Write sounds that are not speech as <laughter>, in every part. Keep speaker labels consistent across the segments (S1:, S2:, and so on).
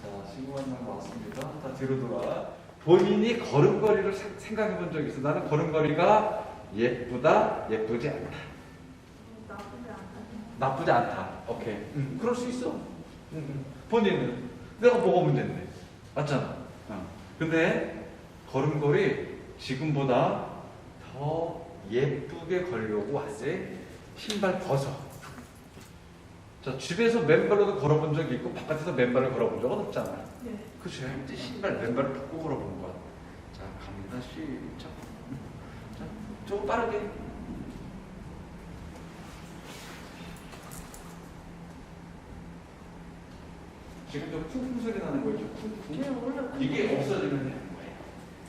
S1: 자, 신고한장 왔습니다. 다 뒤로 돌아. 본인이 걸음걸이를 생- 생각해 본적 있어? 나는 걸음걸이가 예쁘다, 예쁘지 않다.
S2: 나쁘지 않다.
S1: 나쁘지 않다. 오케이. 음, 그럴 수 있어. 음, 음. 본인은 내가 뭐가 문제인데. 맞잖아. 어. 근데 걸음걸이 지금보다 더 예쁘게 걸려고 하세 신발 벗어. 자, 집에서 맨발로도 걸어본 적이 있고 바깥에서 맨발을 걸어본 적은 없잖아.
S2: 네.
S1: 그치? 이제 신발 맨발을 벗고 걸어보는 거야. 자, 갑니다. 시작. 자, 좀 빠르게. 지금 좀 쿵쿵 소리 나는 거죠? 쿵쿵.
S2: 네, 쿵쿵
S1: 이게 없어지면 되는 거예요.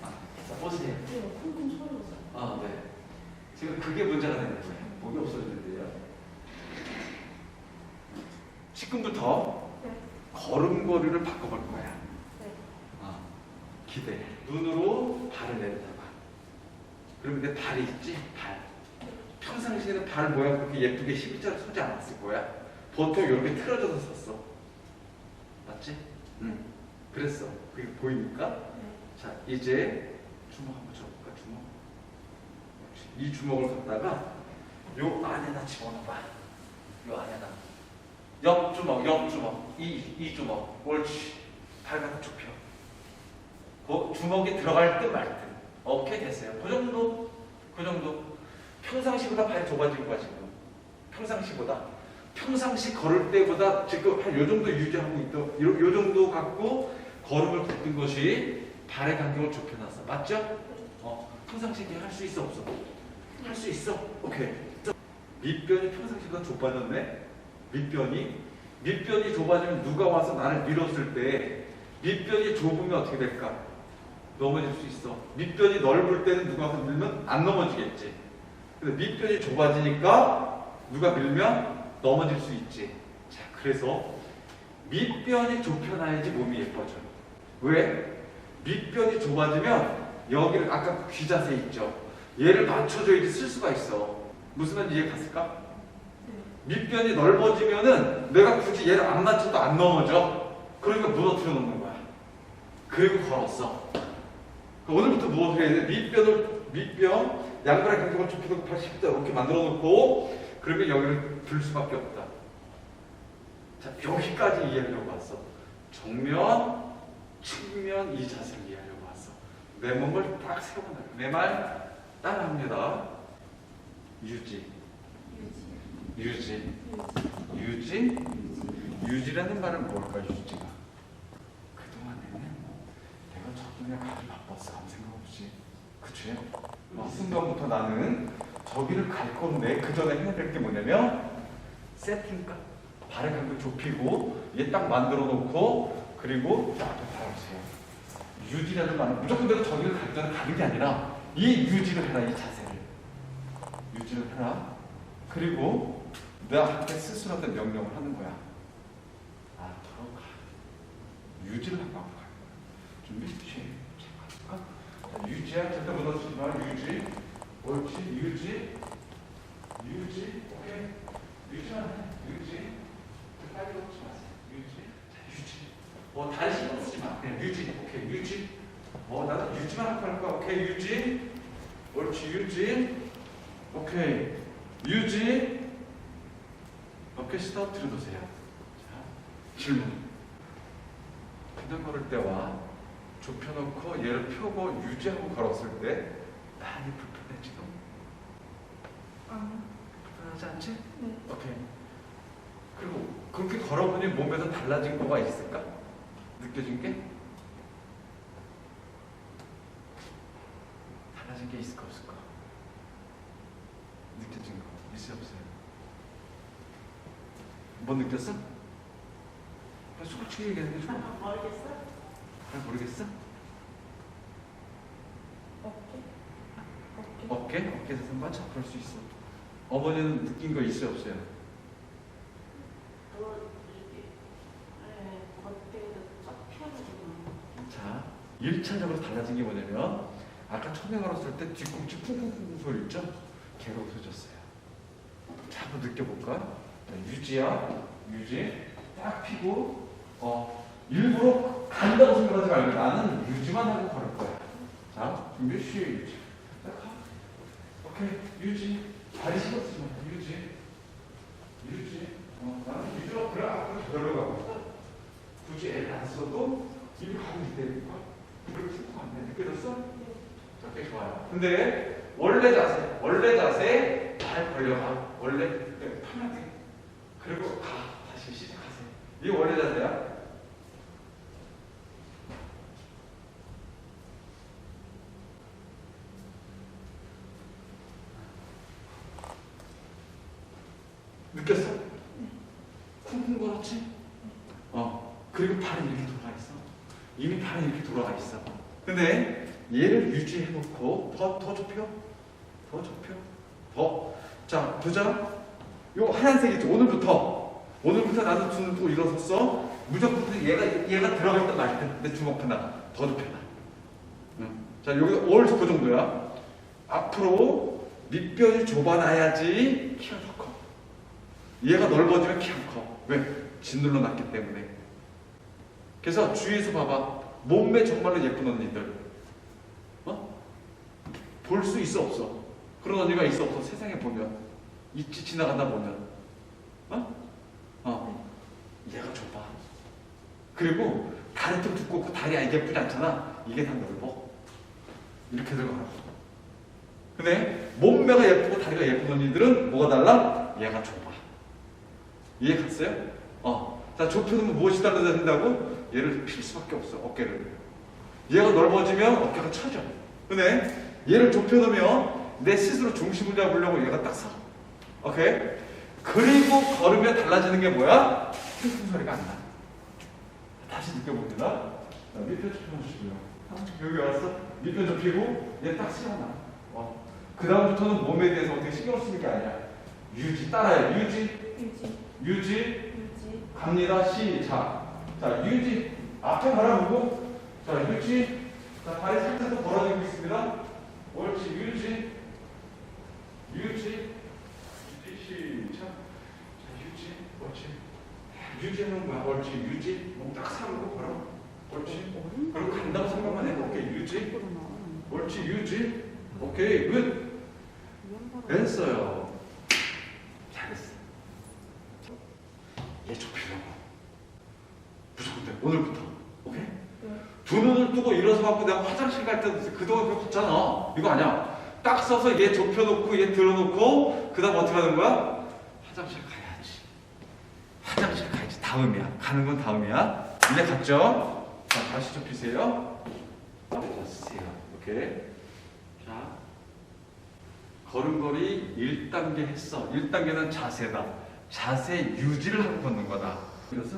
S1: 아, 자, 보세요.
S2: 네, 쿵쿵 소리가
S1: 아, 네. 지금 그게 문제가 되는 거예요. 목이 없어지는데요. 지금부터
S2: 네.
S1: 걸음걸이를 바꿔볼 거야.
S2: 네.
S1: 아, 기대. 눈으로 발을 내려다봐. 그럼 내 발이 있지? 발. 평상시에는 발 모양 그렇게 예쁘게 12자로 서지 않았을 거야. 보통 이렇게 틀어져서 섰어. 맞지? 응. 그랬어. 그게 보이니까?
S2: 네.
S1: 자, 이제 주먹 한번 줘볼까? 주먹. 이 주먹을 갖다가 요 안에다 집어넣어봐. 요 안에다. 옆 주먹, 옆 주먹, 이, 이 주먹. 옳지. 발 갖다 좁혀. 그 주먹이 들어갈 듯 말 듯. 오케이 됐어요. 그 정도, 그 정도. 평상시보다 발이 좁아진 거야 지금. 평상시보다. 평상시 걸을 때보다 지금 한 요 정도 유지하고 있다. 요, 요 정도 갖고 걸음을 걷는 것이 발의 간격을 좁혀놨어. 맞죠? 어, 평상시에 할 수 있어 없어? 할 수 있어. 오케이. 밑변이 평상시보다 좁아졌네. 밑변이 밑변이 좁아지면 누가 와서 나를 밀었을 때 밑변이 좁으면 어떻게 될까? 넘어질 수 있어. 밑변이 넓을 때는 누가 와서 밀면 안 넘어지겠지. 근데 밑변이 좁아지니까 누가 밀면 넘어질 수 있지. 자, 그래서 밑변이 좁혀놔야지 몸이 예뻐져. 왜? 밑변이 좁아지면 여기를 아까 그귀 자세 있죠. 얘를 맞춰줘야지 쓸 수가 있어. 무슨 말인지 이해 갔을까?
S2: 네.
S1: 밑변이 넓어지면은 내가 굳이 얘를 안 맞춰도 안 넘어져. 그러니까 무너뜨려 놓는 거야. 그리고 걸었어. 그 오늘부터 무엇을 해야 돼? 밑변을 밑변 양발의 간격을 좁혀서 80도 이렇게 만들어 놓고 그러면 여기를 들 수밖에 없다. 자 여기까지 이해하려고 왔어. 정면, 측면 이 자세를 이해하려고 왔어. 내 몸을 딱 세워놔. 내말 따라합니다. 유지,
S2: 유지.
S1: 유지,
S2: 유지.
S1: 유지. 유지라는 말은 뭘까 유지가? 그동안에는 내가 저기에 가기 바빴어 아무 생각 없이 그치? 이 순간부터 나는 저기를 갈 건데 그 전에 해야 될 게 뭐냐면 세팅가 발의 간격 좁히고 얘 딱 만들어 놓고 그리고 딱 바라보세요 유지라는 말은 무조건 내가 저기를 갈 전에 가는 게 아니라 이 유지를 해라 이 자세를 유지를 해라 그리고 내가 한테 스스로 어떤 명령을 하는 거야 아, 들어가. 유지를 한번 가. 준비 시작. 자, 유지야. 절대 무너지지 마. 유지. 옳지. 유지. 유지. 오케이. 유지만 해. 유지. 빨리 걷지 마세요. 유지. 자, 유지. 어, 다리 신경 쓰지 마. 그냥 유지. 오케이. 유지. 어, 나는 유지만 하고 할 거야. 오케이. 유지. 옳지. 유지. 오케이. 유지. 오케이. 스톱 들어두세요. 자, 질문. 그냥 걸을 때와 좁혀놓고 얘를 펴고 유지하고 걸었을 때 많이 불편해 지금?
S2: 아,
S1: 불편하지 않지?
S2: 네.
S1: 오케이. 그리고 그렇게 걸어보니 몸에서 달라진 거가 있을까? 느껴진 게? 달라진 게 있을까 없을까? 있어요 없어요? 뭐 느꼈어? 솔직히 얘기하는 게 좋아.
S2: 아, 모르겠어?
S1: 잘 모르겠어?
S2: 어깨? 어깨?
S1: 어깨? 어깨에서 맞아 그럴 수 있어. 어머니는 느낀 거 있어요 없어요?
S2: 네.
S1: 자, 1차적으로 달라진 게 뭐냐면 아까 처음에 걸었을 때 뒤꿈치 쿵쿵쿵쿵 소리 있죠? 걔가 없어졌어요. 자, 한번 느껴볼까? 자, 유지야. 유지. 딱 피고, 어, 일부러 간다고 생각하지 말고 나는 유지만 하고 걸을 거야. 자, 준비 시작. 오케이, 유지. 다리 식었지 마. 유지. 유지. 어, 나는 유지로 그래, 앞으로 저절로 가고. 굳이 애를 안 써도 이리 가고 있다니까. 그걸 풀고 안 돼. 느껴졌어? 자, 꽤 좋아요. 근데 원래 자세, 원래 자세 잘 벌려가. 원래 네, 편하게. 그리고 가. 다시 시작하세요. 이게 원래 자세야. 느꼈어? 쿵쿵 걸었지? 어. 그리고 발은 이렇게 돌아가 있어. 이미 발은 이렇게 돌아가 있어. 근데 얘를 유지해놓고 더, 더 좁혀. 더 좁혀. 더. 자, 보자. 요 하얀색이죠. 오늘부터. 오늘부터 나도 두 눈 뜨고 일어섰어. 무조건 얘가, 얘가 있단 말이야. 내 주먹 하나. 더 좁혀놔. 응. 자, 여기 올 그 정도야. 앞으로 밑변이 좁아놔야지 키가 더 커. 얘가 넓어지면 키가 커. 왜? 짓눌러 놨기 때문에. 그래서 주위에서 봐봐. 몸매 정말로 예쁜 언니들. 어? 볼 수 있어 없어? 그런 언니가 있어 없어? 세상에 보면. 있지 지나가다 보면. 어? 어. 얘가 좁아. 그리고 다리 좀 두껍고 다리 안 예쁘지 않잖아. 이게 다 넓어. 이렇게 들어가라고. 근데 몸매가 예쁘고 다리가 예쁜 언니들은 뭐가 달라? 얘가 좁아. 이해 갔어요? 어. 자, 좁혀놓으면 무엇이 달라진다고? 얘를 필 수밖에 없어, 어깨를. 얘가 넓어지면 어깨가 처져. 근데 얘를 좁혀놓으면 내 스스로 중심을 잡으려고 얘가 딱 서. 오케이? 그리고 걸으면 달라지는 게 뭐야? 퉁퉁 소리가 안 나. 다시 느껴봅니다. 자, 밑에 좁혀주시고요. 여기 와서 밑에 좁히고 얘 딱 세워놔. 어. 그 다음부터는 몸에 대해서 어떻게 신경 쓰는 게 아니야. 유지, 따라해. 유지,
S2: 유지,
S1: 유지,
S2: 유지,
S1: 갑니다. 시작. 자, 유지. 앞에 바라보고. 자, 유지. 자, 발이 살짝 더 벌어지고 있습니다. 옳지. 유지. 유지. 유지. 시작. 자, 유지. 옳지. 유지는 뭐야? 옳지. 유지. 몸딱 삼고 걸어. 옳지. 그리고 간다고 생각만 해. 오케이. 유지. 옳지. 유지. 오케이. 굿. 됐어요. 잘했어. 얘 좁히라고. 무조건 돼. 오늘부터. 오케이? 두 눈을 뜨고 일어서 갖고 내가 화장실 갈 때도 그동안 그거 봤잖아. 이거 아니야. 딱 서서 얘 좁혀놓고 얘 들어놓고 그 다음 어떻게 하는 거야? 화장실 가야지. 화장실 가야지. 다음이야. 가는 건 다음이야. 이제 갔죠? 자, 다시 좁히세요. 앞에 쓰세요. 오케이. 자. 걸음걸이 1단계 했어. 1단계는 자세다. 자세 유지를 하고 걷는 거다. 그래서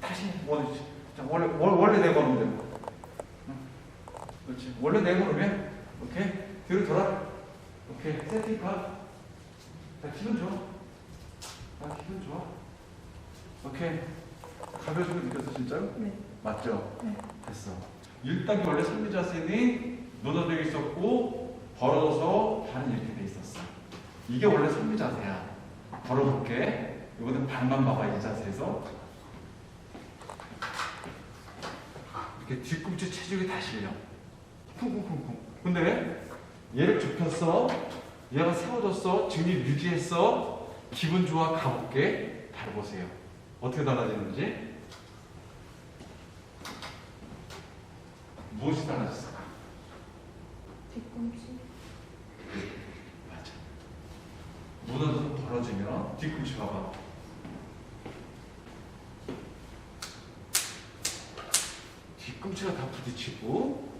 S1: 다시 원래 자, 원래 원- 원래 내 걸음대로. 응. 그렇지. 원래 내 걸음이야. 오케이. 뒤로 돌아. 오케이. 세팅 가. 자, 기분 좋아. 아, 기분 좋아. 오케이. 가벼워지고 느꼈어, 진짜로?
S2: 네.
S1: 맞죠?
S2: 네.
S1: 됐어. 1단계 원래 선미 자세는 노던되어 있었고 벌어져서 발은 이렇게 돼 있었어. 이게 원래 선미 자세야. 걸어볼게. 이거는 발만 봐봐 이 자세에서. 이렇게 뒤꿈치 체중이 다 실려. 쿵쿵쿵쿵. 근데 얘를 좁혔어. 얘가 세워졌어. 증립 유지했어. 기분 좋아 가볼게. 발 보세요. 어떻게 달라지는지. 무엇이 달라졌을까?
S2: 뒤꿈치,
S1: 맞아. 무너져서 벌어지면 뒤꿈치 봐봐. 뒤꿈치가 다 부딪히고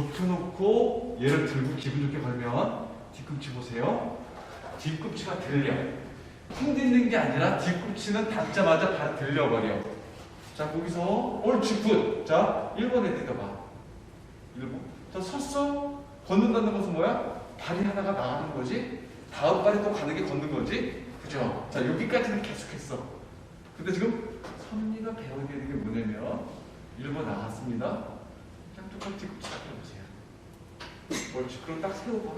S1: 좁혀놓고 얘를 들고 기분 좋게 걸면 뒤꿈치 보세요. 뒤꿈치가 들려. 흔들리는 게 아니라 뒤꿈치는 닿자마자 다 들려버려. 자 거기서 옳지 굿. 자 1번에 뜯어봐. 1번. 자 섰어. 걷는다는 것은 뭐야? 발이 하나가 나가는 거지. 다음 발이 또 가는 게 걷는 거지. 그죠? 자 여기까지는 계속했어. 근데 지금 선미가 배워야 되는 게 뭐냐면 1번 나왔습니다. 뒤꿈치 잡혀보세요. 옳지. 그럼 딱 세워봐.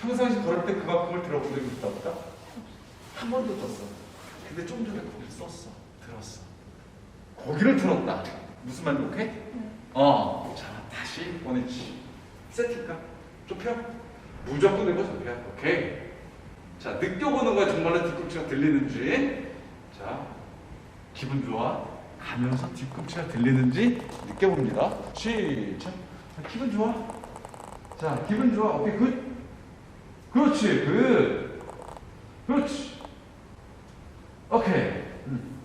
S1: 평상시 걸을 때 그만큼을 들어본 적이 있다 없다? 한번더 떴어. 근데 좀 전에 거기를 썼어. 들었어. 거기를 들었다. 무슨 말인지 오케이? 어. 자, 다시 보내지. 세팅가? 좁혀? 무조건 되고 좁혀. 오케이. 자, 느껴보는 거야. 정말로 뒤꿈치가 들리는지. 자, 기분 좋아. 가면서 뒤꿈치가 들리는지 느껴봅니다. 시작. 자, 기분 좋아. 자, 기분 좋아. 오케이, 굿. 그렇지, 굿. 그렇지. 오케이. 음.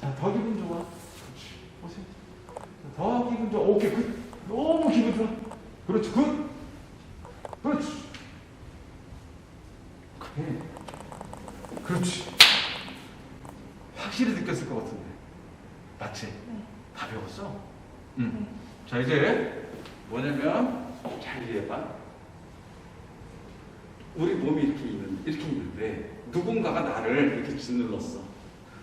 S1: 자, 더 기분 좋아. 그렇지. 보세요. 자, 더 기분 좋아. 오케이, 굿. 너무 기분 좋아. 그렇지, 굿. 그렇지. 오케이. 그렇지. 확실히 느꼈을 것 같은데. 맞지?
S2: 네.
S1: 다 배웠어? 응. 자, 이제 뭐냐면, 잘 이해해봐. 우리 몸이 이렇게 있는, 이렇게 있는데, 누군가가 나를 이렇게 짓눌렀어.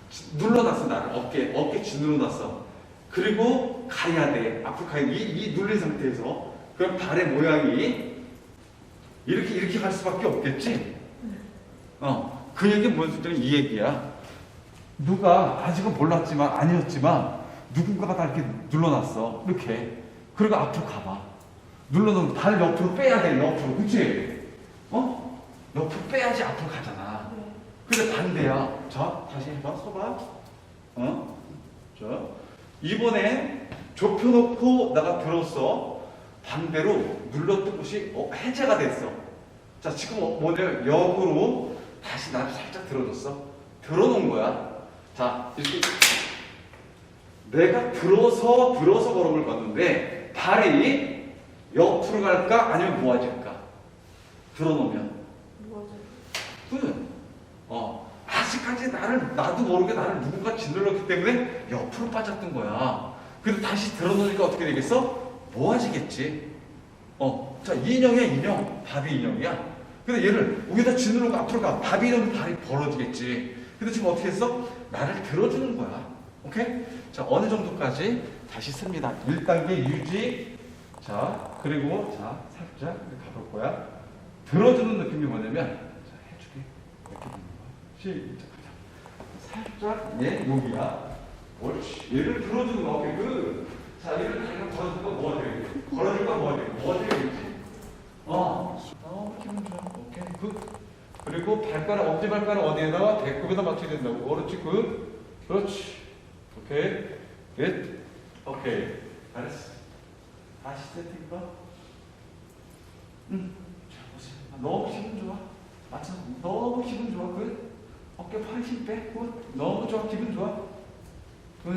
S1: 지- 눌러놨어, 나를. 어깨, 어깨 짓눌러놨어. 그리고 가야 돼. 앞으로 가야 돼. 이, 이 눌린 상태에서. 그럼 발의 모양이 이렇게, 이렇게 갈 수밖에 없겠지? 어. 그 얘기 무슨 소리냐? 이 얘기야. 누가 아직은 몰랐지만 아니었지만 누군가가 다 이렇게 눌러놨어. 이렇게. 그리고 앞으로 가봐. 눌러놓은 발 옆으로 빼야 돼 옆으로. 그치? 어? 옆으로 빼야지 앞으로 가잖아.
S2: 네.
S1: 근데 반대야. 자 다시 해봐 서봐. 어? 자 이번엔 좁혀놓고 나가 들었어 반대로 눌렀던 곳이 어, 해제가 됐어. 자 지금 어, 뭐냐 역으로 다시 나를 살짝 들어줬어. 들어놓은 거야 자, 이렇게 내가 들어서 들어서 걸음을 걷는데 발이 옆으로 갈까 아니면 모아질까? 들어놓으면
S2: 뭐죠?
S1: 끝. 어, 아직까지 나를 나도 모르게 나를 누군가 짓눌렀기 때문에 옆으로 빠졌던 거야. 근데 다시 들어놓으니까 어떻게 되겠어? 모아지겠지. 어, 자 인형이야 인형, 밥이 인형이야. 근데 얘를 여기다 짓누르고 앞으로 가. 밥이 인형 발이 벌어지겠지. 근데 지금 어떻게 했어? 나를 들어주는 거야. 오케이? 자, 어느 정도까지 다시 씁니다. 1단계 유지. 자, 그리고 자, 살짝 가볼 거야. 들어주는 느낌이 뭐냐면, 자, 해줄게. 이렇게 되는 거야. 시작. 살짝, 얘 여기야. 옳지. 얘를 들어주는 거. 오케이, 그. 자, 얘를 그냥 걸어주는 거 뭐가? 걸어줄 거 뭐가? 뭐가? 어. 어, 기분 좋아. 오케이, 굿. 그리고 발가락, 엄지 발가락 어디에다가? 배꼽에다 맞춰야 된다고. 그렇지, 굿. 그렇지. 오케이. 굿. 오케이. 잘했어. 다시 세팅 봐. 응. 자, 보세요. 아, 너무 기분 좋아. 맞아. 너무 기분 좋아. 굿. 어깨 팔힘 빼. 굿. 너무 좋아. 기분 좋아. 굿.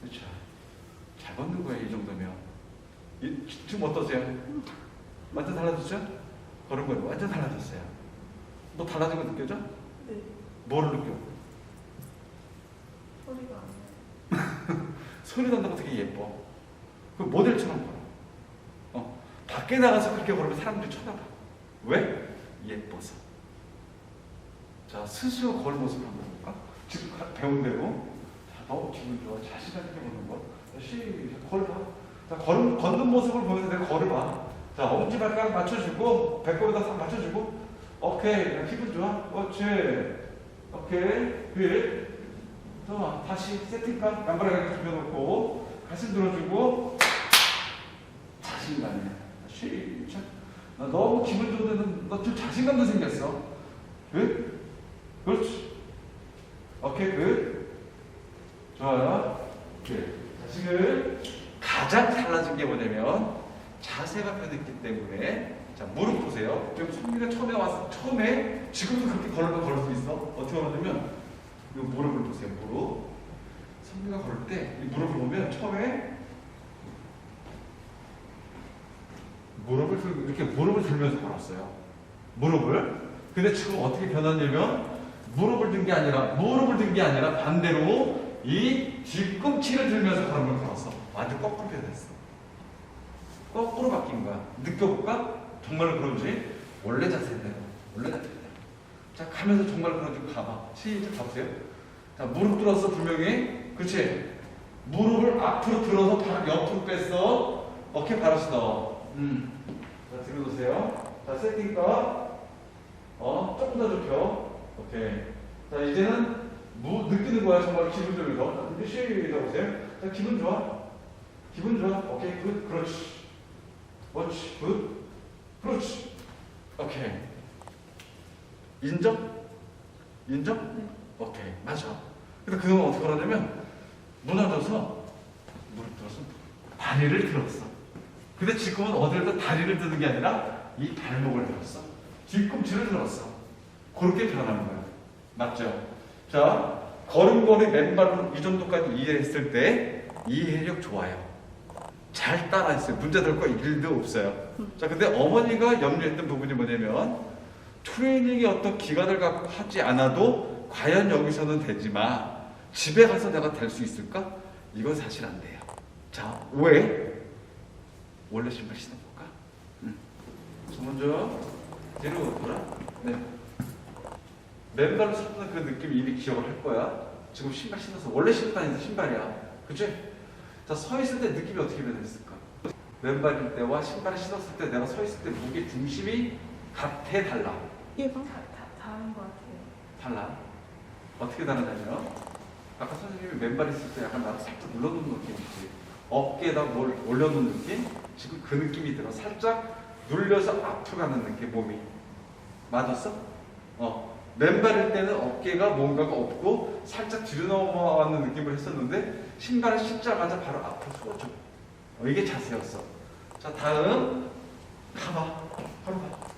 S1: 그렇죠. 잘 걷는 거예요, 이 정도면. 이, 지금 어떠세요? 완전 달라졌죠? 걸은 거예요. 완전 달라졌어요. 뭐 달라진 거 느껴져?
S2: 네.
S1: 뭐를 느껴?
S2: 소리가 안 나요. <laughs>
S1: 소리 난다고 되게 예뻐. 그 모델처럼 걸어. 어. 밖에 나가서 그렇게 걸으면 사람들이 쳐다봐. 왜? 예뻐서. 자, 스스로 걸을 모습을 한번 볼까? 지금 가- 배운 대로. 자, 너무 기분 좋아. 자신감 있게 걷는 거. 자, 시작. 걸어봐. 자, 걸, 걷는 모습을 보면서 내가 걸어봐. 자, 엄지발가락 맞춰주고, 배꼽에다 싹 맞춰주고. 오케이. 야, 기분 좋아. 그렇지. 오케이. 굿. 자, 다시 세팅감 양발을 이렇게 좁혀놓고 가슴 들어주고 자신감이야. 시작. 나 너무 기분 좋은데 너좀 자신감도 생겼어. 굿? 그렇지. 오케이, 굿. 좋아요. 굿. 자, 지금 가장 달라진 게 뭐냐면 자세가 변했기 때문에 자 무릎 보세요. 지금 손미가 처음에 왔어. 처음에 지금도 그렇게 걸으면 걸을 수 있어. 어떻게 걸으냐면 이 무릎을 보세요. 무릎. 선미가 걸을 때 이 무릎을 보면 처음에 무릎을 들 이렇게 무릎을 들면서 걸었어요. 무릎을. 근데 지금 어떻게 변했냐면 무릎을 든 게 아니라 무릎을 든 게 아니라 반대로 이 뒤꿈치를 들면서 걸음을 걸었어. 완전 거꾸로 변했어. 거꾸로 바뀐 거야. 느껴볼까? 정말로 그런지 원래 자세대로 원래 자세대로. 자 가면서 정말 그런지 가봐. 시작 가보세요. 자 무릎 들었어 분명히. 그렇지. 무릎을 앞으로 들어서 발 옆으로 뺐어. 어깨 바로 넣어. 음. 자 들어놓으세요. 자 세팅가. 어 조금 더 좁혀. 이제는 뭐 느끼는 거야 정말 기분적으로. 이제 시작 보세요. 자 기분 좋아. 기분 좋아. 오케이 굿. 그렇지. 그렇지. 굿. 그렇지. 오케이. 인정? 인정?
S2: 네.
S1: 오케이 맞아. 근데 그놈은 어떻게 하냐면 무너져서 무릎 들어서 다리를 들었어. 근데 지금은 어딜 또 다리를 드는 게 아니라 이 발목을 들었어. 뒤꿈치를 들었어. 그렇게 변하는 거야. 맞죠? 자, 걸음걸이 맨발로 이 정도까지 이해했을 때 이해력 좋아요. 잘 따라했어요. 문제 될거 일도 없어요. 자, 근데 어머니가 염려했던 부분이 뭐냐면 트레이닝의 어떤 기간을 갖고 하지 않아도 과연 여기서는 되지만 집에 가서 내가 될 수 있을까? 이건 사실 안 돼요. 자, 왜? 원래 신발 신어볼까? 응. 자, 먼저 돌아. 네. 맨발로 섰던 그 느낌 이미 기억을 할 거야. 지금 신발 신어서 원래 신고 다니는 신발이야. 그치? 자, 서 있을 때 느낌이 어떻게 변했을까? 맨발일 때와 신발을 신었을 때 내가 서 있을 때 무게 중심이 같아 달라.
S2: 얘가 다, 다 다른 것 같아요.
S1: 달라. 어떻게 다르냐면 아까 선생님이 맨발 있을 때 약간 나를 살짝 눌러놓는 느낌 있지. 어깨에다 뭘 올려놓는 느낌? 지금 그 느낌이 들어. 살짝 눌려서 앞으로 가는 느낌 몸이. 맞았어? 어. 맨발일 때는 어깨가 뭔가가 없고 살짝 뒤로 넘어가는 느낌을 했었는데 신발을 신자마자 바로 앞으로 쏘아줘. 어, 이게 자세였어. 자 다음 가봐. 바로 가.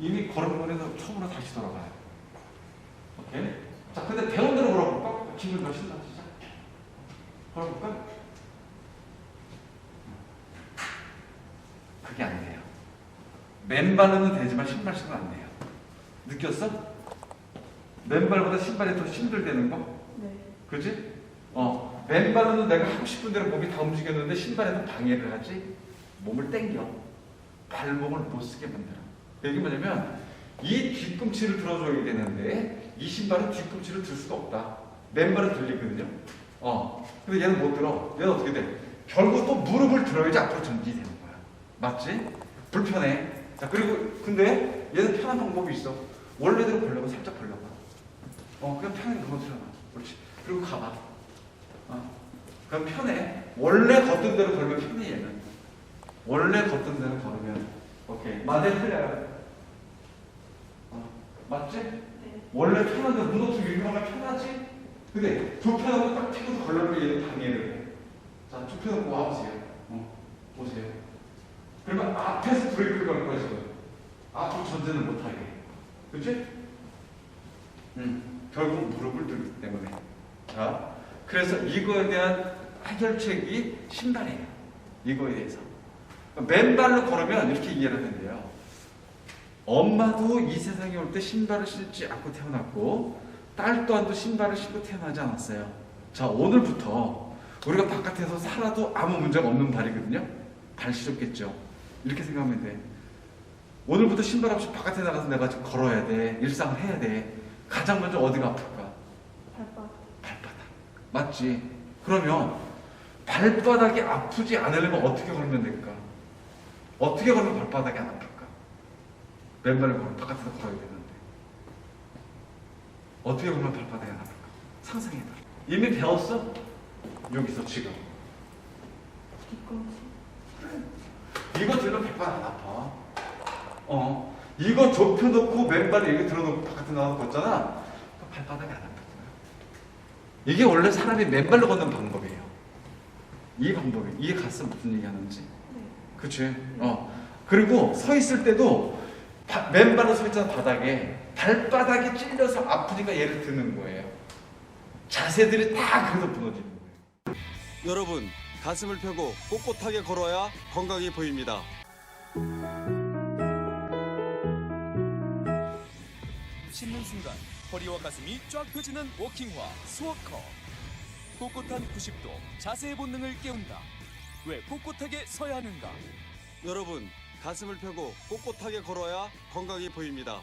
S1: 이미 걸음걸이에서 처음으로 다시 돌아가요. 오케이? 자, 근데 배운 대로 걸어볼까? 기분 몇 신나, 진짜? 걸어볼까? 그게 안 돼요. 맨발로는 되지만 신발 신으면 안 돼요. 느꼈어? 맨발보다 신발이 더 힘들다는 거?
S2: 네.
S1: 그지? 어, 맨발로는 내가 하고 싶은 대로 몸이 다 움직였는데 신발에는 방해를 하지 몸을 땡겨 발목을 못 쓰게 만들어. 이게 뭐냐면 이 뒤꿈치를 들어줘야 되는데 이 신발은 뒤꿈치를 들 수가 없다. 맨발은 들리거든요. 어, 근데 얘는 못 들어. 얘는 어떻게 돼? 결국 또 무릎을 들어야지 앞으로 전진이 되는 거야. 맞지? 불편해. 자 그리고 근데 얘는 편한 방법이 있어. 원래대로 벌려고 살짝 벌려봐. 어, 그냥 편하게 들어놔. 그렇지. 그리고 가봐. 어, 그럼 편해. 원래 걷던 대로 걸으면 편해, 얘는. 원래 걷던 대로 걸으면. 오케이. 맞아, 틀려요. 어, 맞지?
S2: 네.
S1: 원래 편한데 무너지고 유명하면 편하지? 근데 두 편하고 딱 펴서 걸려면 얘는 방해를 해. 자, 두 편하고 와보세요. 어, 보세요. 그러면 앞에서 브레이크를 걸 지금. 앞으로 전진을 못하게. 그치? 음, 결국 무릎을 들기 때문에. 자, 그래서 이거에 대한 해결책이 신발이에요. 이거에 대해서. 맨발로 걸으면 이렇게 이해를 하는데요. 엄마도 이 세상에 올 때 신발을 신지 않고 태어났고, 딸 또한도 신발을 신고 태어나지 않았어요. 자, 오늘부터 우리가 바깥에서 살아도 아무 문제가 없는 발이거든요. 발 시렵겠죠. 이렇게 생각하면 돼. 오늘부터 신발 없이 바깥에 나가서 내가 지금 걸어야 돼. 일상을 해야 돼. 가장 먼저 어디가 아플까?
S2: 발바닥.
S1: 발바닥. 맞지? 그러면 발바닥이 아프지 않으려면 어떻게 걸면 될까? 어떻게 걸면 발바닥이 안 아플까? 맨발을 걸어 바깥에서 걸어야 되는데. 어떻게 걸면 발바닥이 안 아플까? 상상해봐. 이미 배웠어? 여기서 지금.
S2: 뒤꿈치.
S1: 안 아파. 어. 이거 좁혀놓고 맨발에 이거 들어놓고 바깥에 나가서 걷잖아. 발바닥이 안 아프잖아. 이게 원래 사람이 맨발로 걷는 방법이에요. 이 방법이. 이해 갔어? 무슨 얘기 하는지.
S2: 네.
S1: 그치? 어. 그리고 서 있을 때도 바- 맨발로 서 있잖아, 바닥에. 발바닥이 찔려서 아프니까 얘를 드는 거예요. 자세들이 다 그래서 무너지는 거예요.
S3: 여러분 가슴을 펴고 꼿꼿하게 걸어야 건강해 보입니다.
S4: 허리와 가슴이 쫙 펴지는 워킹화 스워커. 꼿꼿한 90도 자세의 본능을 깨운다. 왜 꼿꼿하게 서야 하는가?
S3: 여러분 가슴을 펴고 꼿꼿하게 걸어야 건강해 보입니다.